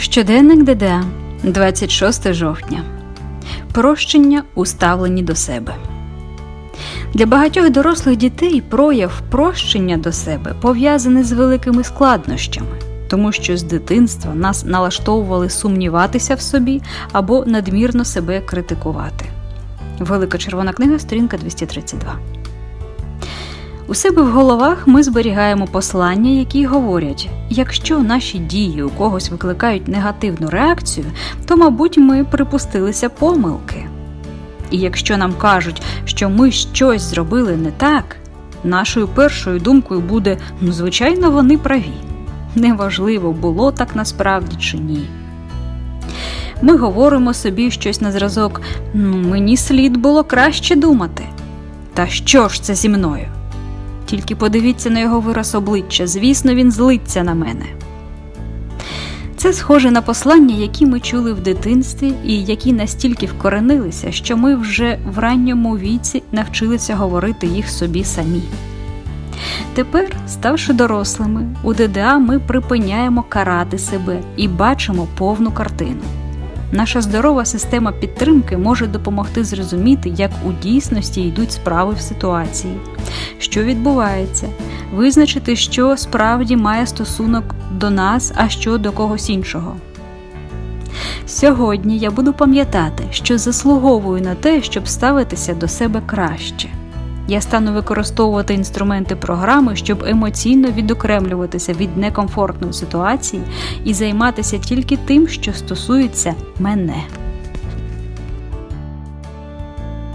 Щоденник ДДА, 26 жовтня. Прощення у ставленні до себе. Для багатьох дорослих дітей прояв прощення до себе пов'язаний з великими складнощами, тому що з дитинства нас налаштовували сумніватися в собі або надмірно себе критикувати. Велика червона книга, сторінка 232. У себе в головах ми зберігаємо послання, які говорять: якщо наші дії у когось викликають негативну реакцію, то, мабуть, ми припустилися помилки. І якщо нам кажуть, що ми щось зробили не так, нашою першою думкою буде: ну, звичайно, вони праві. Неважливо, було так насправді чи ні. Ми говоримо собі щось на зразок, ну, мені слід було краще думати. Та що ж це зі мною? Тільки подивіться на його вираз обличчя, звісно, він злиться на мене. Це схоже на послання, які ми чули в дитинстві, і які настільки вкоренилися, що ми вже в ранньому віці навчилися говорити їх собі самі. Тепер, ставши дорослими, у ДДА ми припиняємо карати себе і бачимо повну картину. Наша здорова система підтримки може допомогти зрозуміти, як у дійсності йдуть справи в ситуації, що відбувається, визначити, що справді має стосунок до нас, а що до когось іншого. Сьогодні я буду пам'ятати, що заслуговую на те, щоб ставитися до себе краще. Я стану використовувати інструменти програми, щоб емоційно відокремлюватися від некомфортної ситуації і займатися тільки тим, що стосується мене.